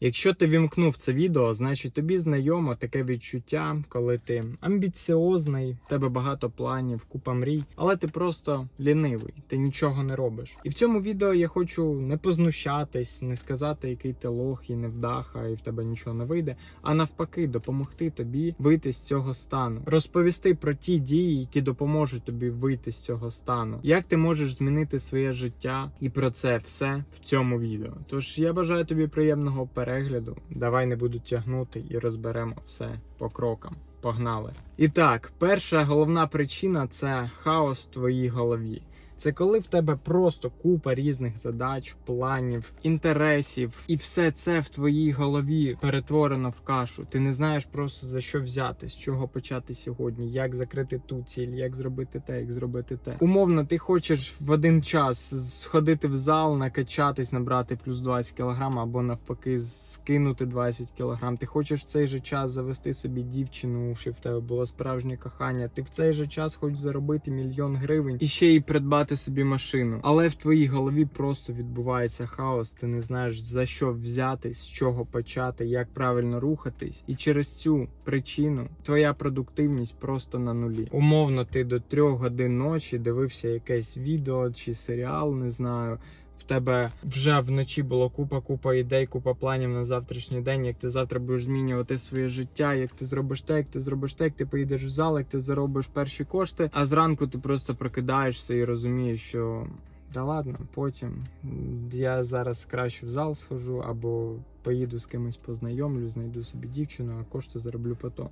Якщо ти вімкнув це відео, значить тобі знайомо таке відчуття, коли ти амбіціозний, в тебе багато планів, купа мрій, але ти просто лінивий, ти нічого не робиш. І в цьому відео я хочу не познущатись, не сказати, який ти лох і невдаха, і в тебе нічого не вийде, а навпаки, допомогти тобі вийти з цього стану, розповісти про ті дії, які допоможуть тобі вийти з цього стану, як ти можеш змінити своє життя, і про це все в цьому відео. Тож я бажаю тобі приємного перегляду. Давай не буду тягнути і розберемо все по крокам. Погнали! І так, перша головна причина це хаос в твоїй голові. Це коли в тебе просто купа різних задач, планів, інтересів, і все це в твоїй голові перетворено в кашу. Ти не знаєш просто за що взяти, з чого почати сьогодні, як закрити ту ціль, як зробити те, як зробити те. Умовно, ти хочеш в один час сходити в зал, накачатись, набрати плюс 20 кг, або навпаки, скинути 20 кг. Ти хочеш в цей же час завести собі дівчину, щоб в тебе було справжнє кохання. Ти в цей же час хочеш заробити мільйон гривень і ще й придбати собі машину. Але в твоїй голові просто відбувається хаос. Ти не знаєш за що взятись, з чого почати, як правильно рухатись. І через цю причину твоя продуктивність просто на нулі. Умовно, ти до трьох годин ночі дивився якесь відео чи серіал, не знаю. В тебе вже вночі було купа, купа ідей, купа планів на завтрашній день. Як ти завтра будеш змінювати своє життя, як ти зробиш те, як ти зробиш те, як ти поїдеш в зал, як ти заробиш перші кошти. А зранку ти просто прокидаєшся і розумієш, що та ладно, потім я зараз краще в зал схожу або поїду з кимось познайомлю, знайду собі дівчину, а кошти зароблю потім.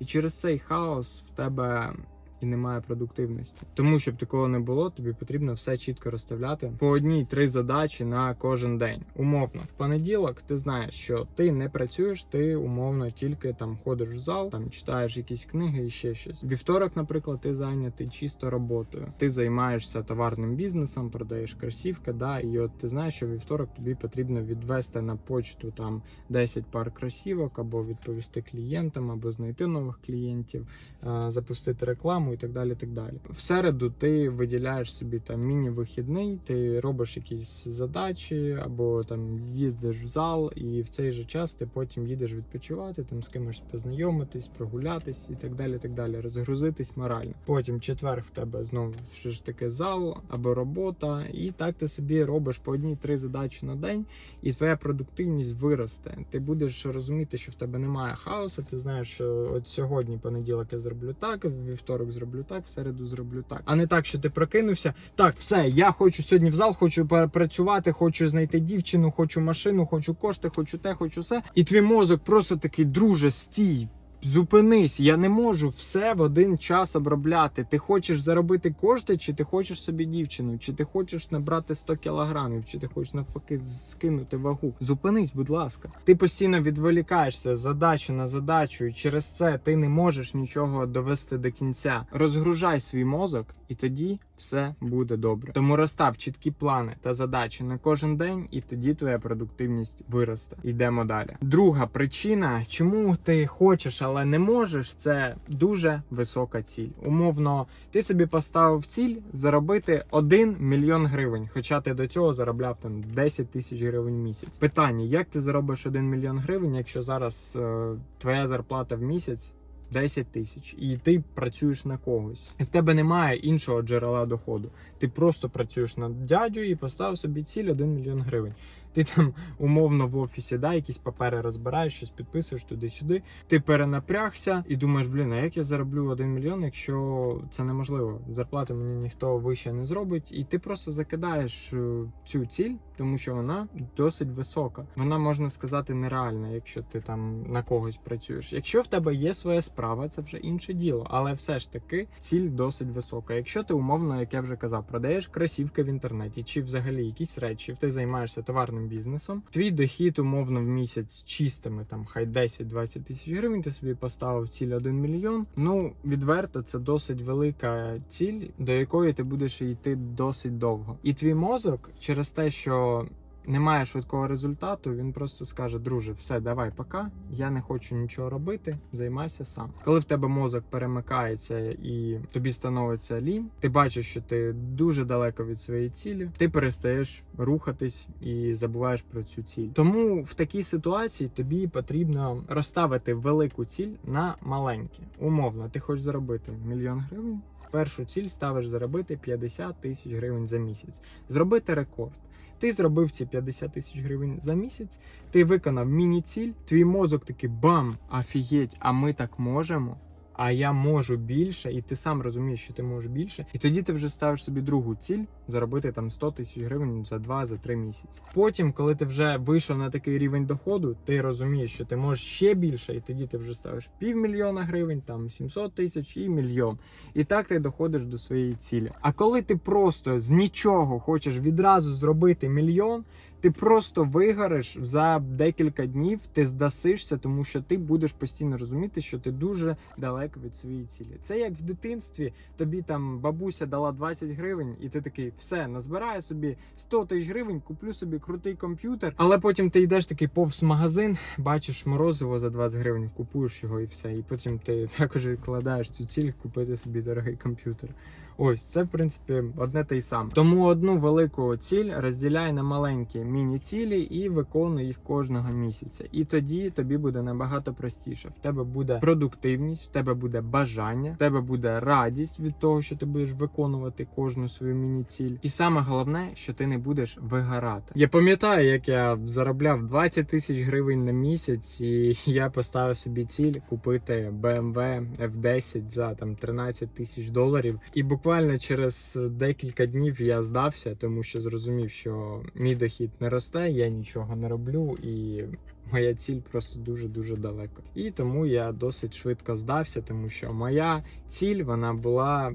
І через цей хаос в тебе і немає продуктивності. Тому щоб такого не було, тобі потрібно все чітко розставляти по одній три задачі на кожен день. Умовно, в понеділок ти знаєш, що ти не працюєш, ти умовно тільки там ходиш в зал, там читаєш якісь книги і ще щось. Вівторок, наприклад, ти зайнятий чисто роботою. Ти займаєшся товарним бізнесом, продаєш кросівки, да, і от ти знаєш, що вівторок тобі потрібно відвести на почту там 10 пар кросівок, або відповісти клієнтам, або знайти нових клієнтів, е, запустити рекламу і так далі. так далі. В середу ти виділяєш собі там міні-вихідний, ти робиш якісь задачі, або там їздиш в зал, і в цей же час ти потім їдеш відпочивати, там з кимось познайомитись, прогулятись і так далі. так далі, Розгрузитись морально. Потім четвер в тебе знову що ж таки зал або робота, і так ти собі робиш по одній-три задачі на день, і твоя продуктивність виросте. Ти будеш розуміти, що в тебе немає хаосу. Ти знаєш, що от сьогодні понеділок я зроблю так, вівторок зроблю так, в середу зроблю так. А не так, що ти прокинувся. Так, все, я хочу сьогодні в зал, хочу працювати, хочу знайти дівчину, хочу машину, хочу кошти, хочу те, хочу все. І твій мозок просто такий, друже, стій. Зупинись, я не можу все в один час обробляти. Ти хочеш заробити кошти, чи ти хочеш собі дівчину, чи ти хочеш набрати 100 кілограмів, чи ти хочеш навпаки скинути вагу. Зупинись, будь ласка. Ти постійно відволікаєшся з задачі на задачу, і через це ти не можеш нічого довести до кінця. Розгружай свій мозок, і тоді все буде добре. Тому розстав чіткі плани та задачі на кожен день, і тоді твоя продуктивність виросте. Йдемо далі. Друга причина, чому ти хочеш, але не можеш, це дуже висока ціль. Умовно, ти собі поставив ціль заробити 1 мільйон гривень, хоча ти до цього заробляв там 10 тисяч гривень в місяць. Питання: як ти заробиш 1 мільйон гривень, якщо зараз е, твоя зарплата в місяць? 10 тисяч, і ти працюєш на когось, і в тебе немає іншого джерела доходу. Ти просто працюєш на дядю і поставив собі ціль 1 мільйон гривень. Ти там умовно в офісі да, якісь папери розбираєш, щось підписуєш туди-сюди. Ти перенапрягся і думаєш, блін, а як я зароблю 1 мільйон, якщо це неможливо? Зарплату мені ніхто вище не зробить, і ти просто закидаєш е, цю ціль, тому що вона досить висока. Вона можна сказати нереальна, якщо ти там на когось працюєш. Якщо в тебе є своя справа, це вже інше діло, але все ж таки ціль досить висока. Якщо ти умовно, як я вже казав, продаєш кросівки в інтернеті, чи взагалі якісь речі, ти займаєшся товарним бізнесом, твій дохід умовно в місяць чистими, там хай 10-20 тисяч гривень. Ти собі поставив ціль 1 мільйон. Ну відверто, це досить велика ціль, до якої ти будеш йти досить довго. І твій мозок через те, що немає швидкого результату, він просто скаже: друже, все, давай, пока. Я не хочу нічого робити, займайся сам. Коли в тебе мозок перемикається і тобі становиться лінь, ти бачиш, що ти дуже далеко від своєї цілі, ти перестаєш рухатись і забуваєш про цю ціль. Тому в такій ситуації тобі потрібно розставити велику ціль на маленькі. Умовно, ти хочеш заробити мільйон гривень. Першу ціль ставиш заробити 50 тисяч гривень за місяць, зробити рекорд. Ти зробив ці 50 тисяч гривень за місяць, ти виконав міні-ціль, твій мозок такий бам, афігеть, а ми так можемо. А я можу більше, і ти сам розумієш, що ти можеш більше. І тоді ти вже ставиш собі другу ціль заробити там 100 тисяч гривень за 2-3 місяці. Потім, коли ти вже вийшов на такий рівень доходу, ти розумієш, що ти можеш ще більше, і тоді ти вже ставиш півмільйона гривень, там 700 тисяч і мільйон. І так ти доходиш до своєї цілі. А коли ти просто з нічого хочеш відразу зробити мільйон. Ти просто вигориш за декілька днів, ти здасишся, тому що ти будеш постійно розуміти, що ти дуже далеко від своєї цілі. Це як в дитинстві, тобі там бабуся дала 20 гривень, і ти такий, все, назбираю собі 100 тисяч гривень, куплю собі крутий комп'ютер. Але потім ти йдеш такий повз магазин, бачиш морозиво за 20 гривень, купуєш його і все. І потім ти також відкладаєш цю ціль купити собі дорогий комп'ютер. Ось це в принципі одне те й саме. Тому одну велику ціль розділяй на маленькі міні-цілі і виконуй їх кожного місяця. І тоді тобі буде набагато простіше. В тебе буде продуктивність, в тебе буде бажання, в тебе буде радість від того, що ти будеш виконувати кожну свою міні-ціль. І саме головне, що ти не будеш вигорати. Я пам'ятаю, як я заробляв 20 тисяч гривень на місяць, і я поставив собі ціль купити BMW F10 за там 13 тисяч доларів. І буквально через декілька днів я здався, тому що зрозумів, що мій дохід не росте, я нічого не роблю і. Моя ціль просто дуже дуже далеко. І тому я досить швидко здався, тому що моя ціль вона була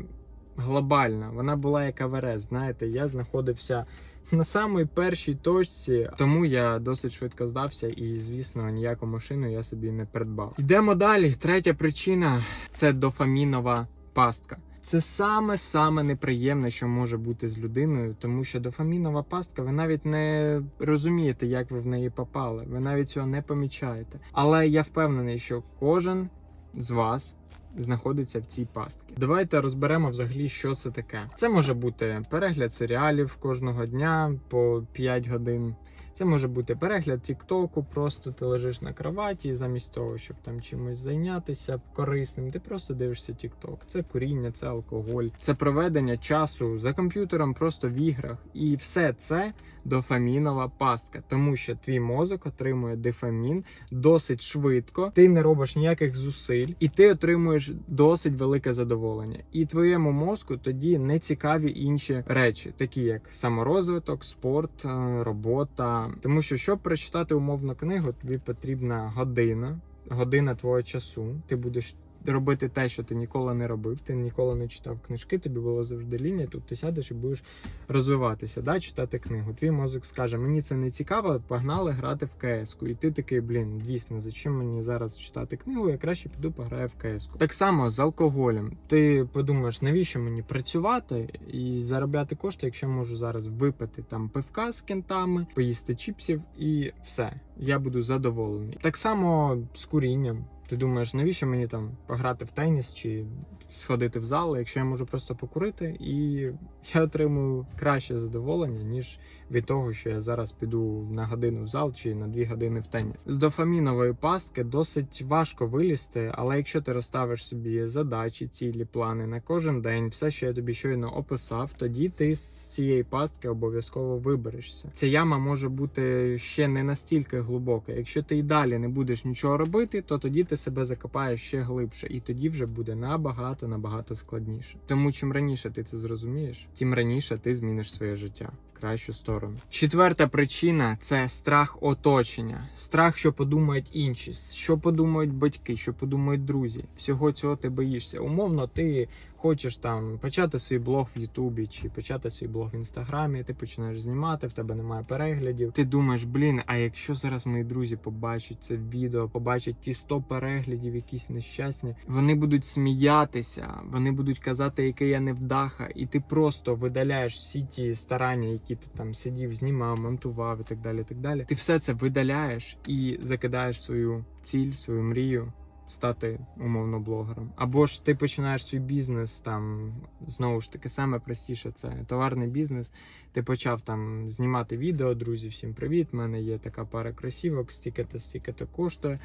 глобальна. Вона була як Аверест. Знаєте, я знаходився на самій першій точці, тому я досить швидко здався, і звісно, ніяку машину я собі не придбав. Йдемо далі. Третя причина це дофамінова пастка. Це саме саме неприємне, що може бути з людиною, тому що дофамінова пастка, ви навіть не розумієте, як ви в неї попали. Ви навіть цього не помічаєте. Але я впевнений, що кожен з вас знаходиться в цій пастці. Давайте розберемо взагалі, що це таке. Це може бути перегляд серіалів кожного дня по 5 годин. Це може бути перегляд Тіктоку, просто ти лежиш на кроваті, і замість того, щоб там чимось зайнятися корисним, ти просто дивишся Тікток. Це куріння, це алкоголь, це проведення часу за комп'ютером, просто в іграх. І все це дофамінова пастка, тому що твій мозок отримує дофамін досить швидко, ти не робиш ніяких зусиль, і ти отримуєш досить велике задоволення. І твоєму мозку тоді не цікаві інші речі, такі як саморозвиток, спорт, е, робота. Тому що, щоб прочитати умовну книгу, тобі потрібна година, година твого часу. Ти будеш робити те, що ти ніколи не робив, ти ніколи не читав книжки, тобі було завжди лінія. Тут ти сядеш і будеш розвиватися, да, читати книгу. Твій мозок скаже: мені це не цікаво, погнали грати в КС. -ку. І ти такий, блін, дійсно, зачем мені зараз читати книгу? Я краще піду пограю в КС. Так само з алкоголем. Ти подумаєш, навіщо мені працювати і заробляти кошти, якщо можу зараз випити там пивка з кентами, поїсти чіпсів і все. Я буду задоволений. Так само з курінням. Ти думаєш, навіщо мені там пограти в теніс чи сходити в зал, якщо я можу просто покурити, і я отримую краще задоволення, ніж від того, що я зараз піду на годину в зал чи на дві години в теніс. З дофамінової пастки досить важко вилізти, але якщо ти розставиш собі задачі, цілі, плани на кожен день, все, що я тобі щойно описав, тоді ти з цієї пастки обов'язково виберешся. Ця яма може бути ще не настільки глибока. Якщо ти й далі не будеш нічого робити, то тоді ти себе закопаєш ще глибше, і тоді вже буде набагато набагато складніше. Тому чим раніше ти це зрозумієш, тим раніше ти зміниш своє життя. в Кращу сторону. Четверта причина це страх оточення, страх, що подумають інші, що подумають батьки, що подумають друзі. Всього цього ти боїшся. Умовно, ти хочеш там почати свій блог в Ютубі чи почати свій блог в інстаграмі. Ти починаєш знімати, в тебе немає переглядів. Ти думаєш, блін, а якщо зараз мої друзі побачать це відео, побачать ті 100 переглядів, якісь нещасні, вони будуть сміятися, вони будуть казати, який я невдаха, і ти просто видаляєш всі ті старання, які ти там сидів, знімав, монтував і так далі. і так далі. Ти все це видаляєш і закидаєш свою ціль, свою мрію. Стати умовно блогером, або ж ти починаєш свій бізнес там знову ж таки саме простіше це товарний бізнес. Ти почав там знімати відео, друзі, всім привіт! У мене є така пара кросівок, стільки-то, стільки-то коштує.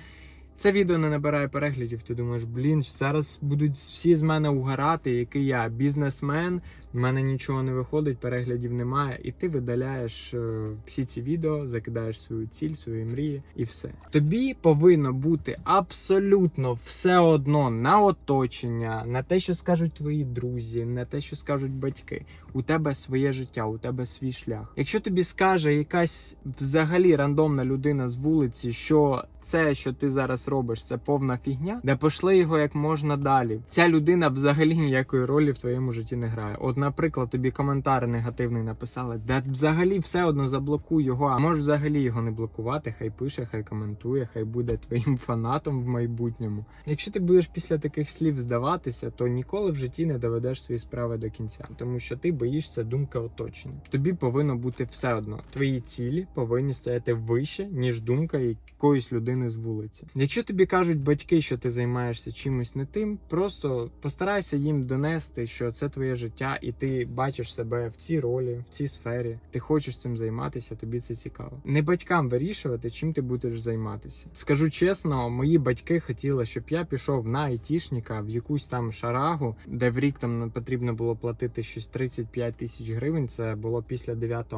Це відео не набирає переглядів. Ти думаєш, блін, зараз будуть всі з мене угорати, який я бізнесмен. В мене нічого не виходить, переглядів немає, і ти видаляєш е, всі ці відео, закидаєш свою ціль, свої мрії, і все. Тобі повинно бути абсолютно все одно на оточення, на те, що скажуть твої друзі, на те, що скажуть батьки. У тебе своє життя, у тебе свій шлях. Якщо тобі скаже якась взагалі рандомна людина з вулиці, що це, що ти зараз робиш, це повна фігня, де пошли його як можна далі. Ця людина взагалі ніякої ролі в твоєму житті не грає. От, наприклад, тобі коментар негативний написали, де взагалі все одно заблокуй його, а можеш взагалі його не блокувати. Хай пише, хай коментує, хай буде твоїм фанатом в майбутньому. Якщо ти будеш після таких слів здаватися, то ніколи в житті не доведеш свої справи до кінця, тому що ти боїшся думки оточення. Тобі повинно бути все одно. Твої цілі повинні стояти вище, ніж думка якоїсь людини з вулиці. Якщо тобі кажуть батьки, що ти займаєшся чимось не тим, просто постарайся їм донести, що це твоє життя, і ти бачиш себе в цій ролі, в цій сфері. Ти хочеш цим займатися, тобі це цікаво. Не батькам вирішувати, чим ти будеш займатися. Скажу чесно, мої батьки хотіли, щоб я пішов на айтішника в якусь там шарагу, де в рік там потрібно було платити щось 35 тисяч гривень. Це було після 9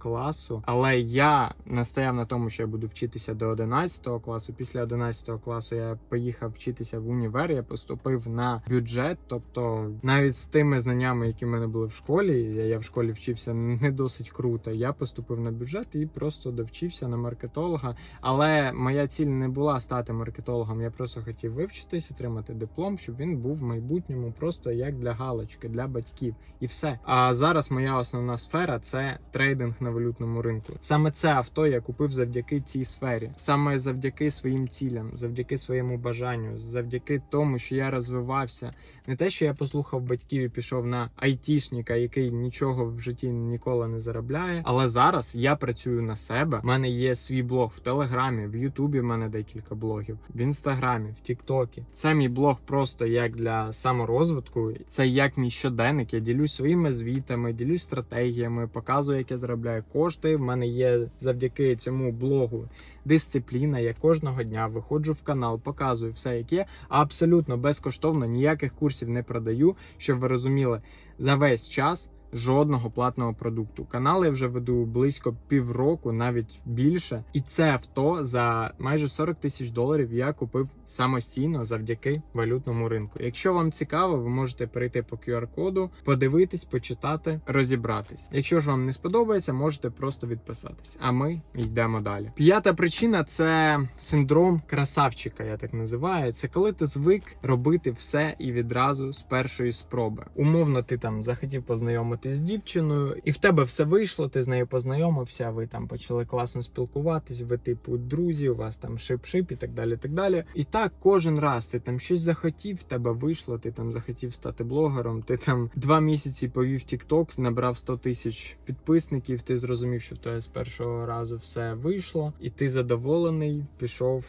класу, але я настояв на тому, що я буду вчитися до 11 класу. Після 11 класу я поїхав вчитися в універ. Я поступив на бюджет, тобто навіть з тими знаннями, які в мене були в школі, я, в школі вчився не досить круто. Я поступив на бюджет і просто довчився на маркетолога. Але моя ціль не була стати маркетологом. Я просто хотів вивчитись, отримати диплом, щоб він був в майбутньому просто як для галочки, для батьків, і все. А зараз моя основна сфера це трейдинг на валютному ринку. Саме це авто я купив завдяки цій сфері, саме завдяки своїм цілям, завдяки своєму бажанню, завдяки тому, що я розвивався. Не те, що я послухав батьків і пішов на айтішника, який нічого в житті ніколи не заробляє. Але зараз я працюю на себе. У мене є свій блог в Телеграмі, в Ютубі. в мене декілька блогів, в інстаграмі, в Тіктокі. Це мій блог просто як для саморозвитку. Це як мій щоденник. Я ділюсь своїми звітами, ділюсь стратегіями, показую, як я заробляю кошти. В мене є завдяки цьому блогу дисципліна. Я кожного дня виходжу в канал, показую все, як є. Абсолютно безкоштовно ніяких курсів не продаю, щоб ви розуміли за весь час. Жодного платного продукту. Канал я вже веду близько півроку, навіть більше. І це авто за майже 40 тисяч доларів я купив самостійно завдяки валютному ринку. Якщо вам цікаво, ви можете перейти по QR-коду, подивитись, почитати, розібратись. Якщо ж вам не сподобається, можете просто відписатись. А ми йдемо далі. П'ята причина це синдром красавчика. Я так називаю. Це коли ти звик робити все і відразу з першої спроби. Умовно, ти там захотів познайомитись з дівчиною, і в тебе все вийшло. Ти з нею познайомився. Ви там почали класно спілкуватись. Ви типу друзі, у вас там шип-шип і так далі. так далі. І так кожен раз ти там щось захотів, в тебе вийшло. Ти там захотів стати блогером. Ти там два місяці повів TikTok, набрав 100 тисяч підписників. Ти зрозумів, що в тебе з першого разу все вийшло, і ти задоволений, пішов.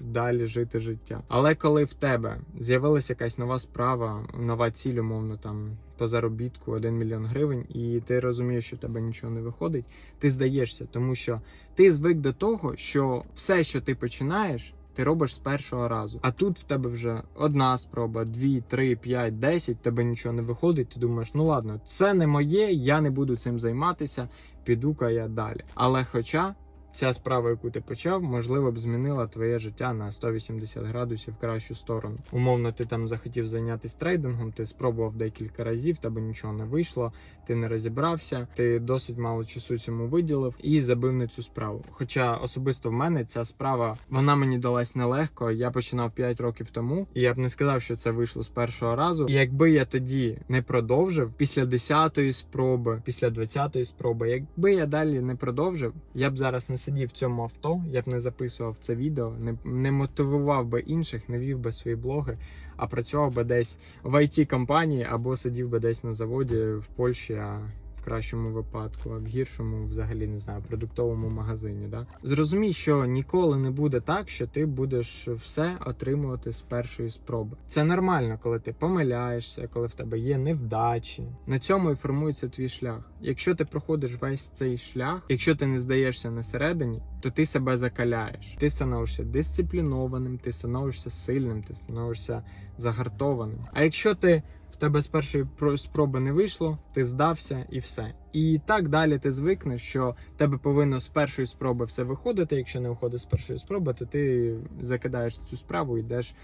Далі жити життя. Але коли в тебе з'явилася якась нова справа, нова ціль, умовно там по заробітку 1 мільйон гривень, і ти розумієш, що в тебе нічого не виходить, ти здаєшся, тому що ти звик до того, що все, що ти починаєш. Ти робиш з першого разу, а тут в тебе вже одна спроба, дві, три, п'ять, десять. Тебе нічого не виходить. Ти думаєш, ну ладно, це не моє, я не буду цим займатися. Піду-ка я далі. Але хоча ця справа, яку ти почав, можливо б змінила твоє життя на 180 градусів в кращу сторону. Умовно, ти там захотів зайнятися трейдингом, ти спробував декілька разів, тебе нічого не вийшло, ти не розібрався, ти досить мало часу цьому виділив і забив на цю справу. Хоча особисто в мене ця справа вона мені далась нелегко. Я починав 5 років тому, і я б не сказав, що це вийшло з першого разу. І якби я тоді не продовжив після 10-ї спроби, після 20-ї спроби, якби я далі не продовжив, я б зараз не сидів в цьому авто, я б не записував це відео, не, не мотивував би інших, не вів би свої блоги, а працював би десь в it компанії або сидів би десь на заводі в Польщі. а кращому випадку, а в гіршому, взагалі не знаю, продуктовому магазині. Да? Зрозумій, що ніколи не буде так, що ти будеш все отримувати з першої спроби. Це нормально, коли ти помиляєшся, коли в тебе є невдачі. На цьому і формується твій шлях. Якщо ти проходиш весь цей шлях, якщо ти не здаєшся на середині, то ти себе закаляєш. Ти становишся дисциплінованим, ти становишся сильним, ти становишся загартованим. А якщо ти в тебе з першої про- спроби не вийшло, ти здався і все. І так далі ти звикнеш, що тебе повинно з першої спроби все виходити. Якщо не виходить з першої спроби, то ти закидаєш цю справу і йдеш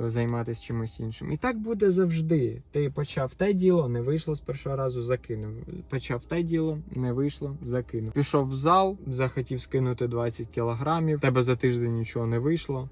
е, займатися чимось іншим. І так буде завжди. Ти почав те діло, не вийшло з першого разу, закинув. Почав те діло, не вийшло, закинув. Пішов в зал, захотів скинути 20 кілограмів, тебе за тиждень нічого не вийшло.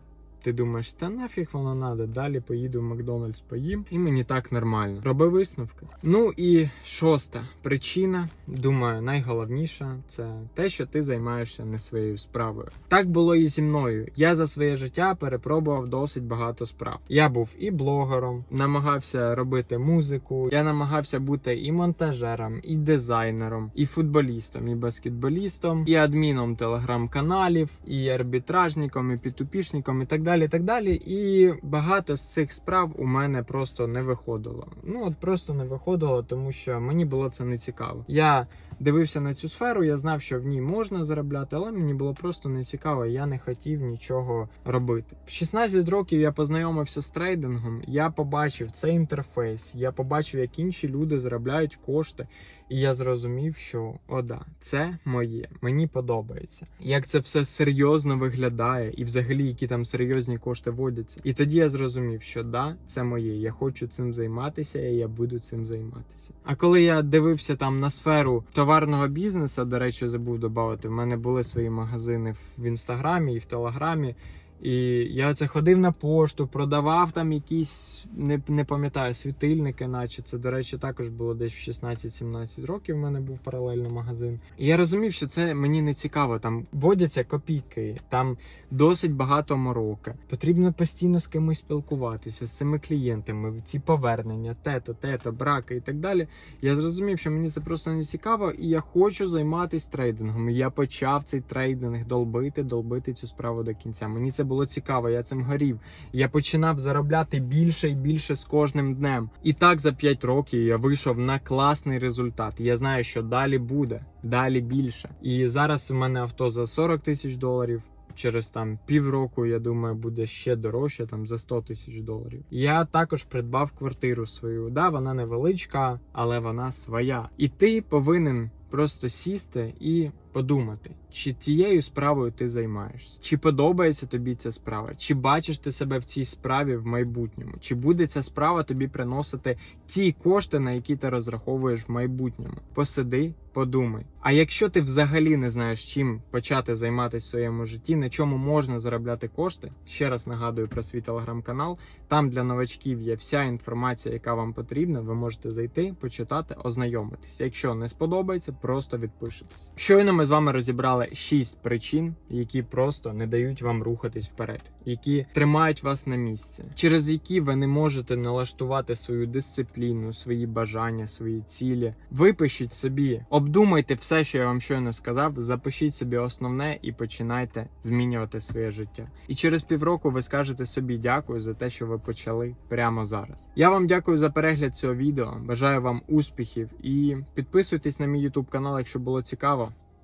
Ти думаєш, та нафіг воно надо, далі поїду в Макдональдс поїм, і мені так нормально. Роби висновки. Ну і шоста причина, думаю, найголовніша це те, що ти займаєшся не своєю справою. Так було і зі мною. Я за своє життя перепробував досить багато справ. Я був і блогером, намагався робити музику. Я намагався бути і монтажером, і дизайнером, і футболістом, і баскетболістом, і адміном телеграм-каналів, і арбітражником, і підтупішником, і так далі. І так далі. І багато з цих справ у мене просто не виходило. Ну от просто не виходило, тому що мені було це не цікаво. Я дивився на цю сферу, я знав, що в ній можна заробляти, але мені було просто не цікаво. Я не хотів нічого робити. В 16 років я познайомився з трейдингом. Я побачив цей інтерфейс. Я побачив, як інші люди заробляють кошти. І я зрозумів, що о, да, це моє, мені подобається. Як це все серйозно виглядає, і взагалі які там серйозні кошти водяться. І тоді я зрозумів, що да, це моє. Я хочу цим займатися, і я буду цим займатися. А коли я дивився там на сферу товарного бізнесу, до речі, забув додати, в мене були свої магазини в інстаграмі і в телеграмі. І я це ходив на пошту, продавав там якісь, не, не пам'ятаю, світильники, наче це, до речі, також було десь в 16-17 років. У мене був паралельно магазин. І я розумів, що це мені не цікаво. Там водяться копійки, там досить багато мороки. Потрібно постійно з кимось спілкуватися, з цими клієнтами, ці повернення, тето, тето, браки і так далі. Я зрозумів, що мені це просто не цікаво, і я хочу займатися трейдингом. Я почав цей трейдинг долбити, долбити цю справу до кінця. Мені це було цікаво, я цим горів. Я починав заробляти більше і більше з кожним днем. І так за 5 років я вийшов на класний результат. Я знаю, що далі буде, далі більше. І зараз у мене авто за 40 тисяч доларів. Через там півроку, я думаю, буде ще дорожче, там за 100 тисяч доларів. Я також придбав квартиру свою. Да, вона невеличка, але вона своя. І ти повинен просто сісти і подумати, чи тією справою ти займаєшся, чи подобається тобі ця справа, чи бачиш ти себе в цій справі в майбутньому, чи буде ця справа тобі приносити ті кошти, на які ти розраховуєш в майбутньому. Посиди, подумай. А якщо ти взагалі не знаєш, чим почати займатися в своєму житті, на чому можна заробляти кошти, ще раз нагадую про свій телеграм-канал. Там для новачків є вся інформація, яка вам потрібна. Ви можете зайти, почитати, ознайомитись. Якщо не сподобається, просто відпишитесь. Щойно ми з вами розібрали 6 причин, які просто не дають вам рухатись вперед, які тримають вас на місці, через які ви не можете налаштувати свою дисципліну, свої бажання, свої цілі. Випишіть собі, обдумайте все, що я вам щойно сказав. Запишіть собі основне і починайте змінювати своє життя. І через півроку ви скажете собі дякую за те, що ви почали прямо зараз. Я вам дякую за перегляд цього відео. Бажаю вам успіхів і підписуйтесь на мій YouTube канал, якщо було цікаво.